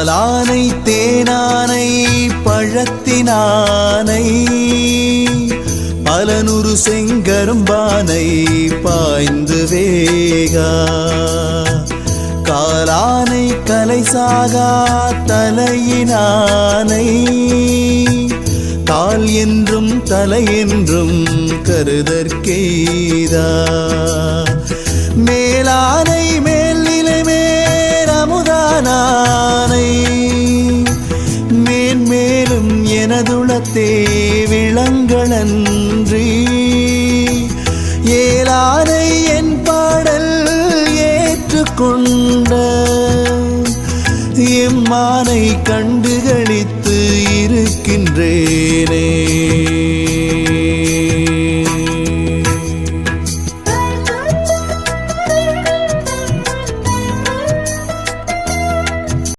பாலானை தேனானை பழத்தினானை பலநூறு செங்கரும்பானை பாய்ந்து வேகா. காலானை கலை சாகா தலையினானை கால் என்றும் தலை என்றும் கருதற்கெய்தா எனதுளத்தே விளங்களன்றி ஏலாரை என் பாடல் ஏற்றுக்கொண்ட எம்மானை கண்டுகளித்து இருக்கின்றேனே.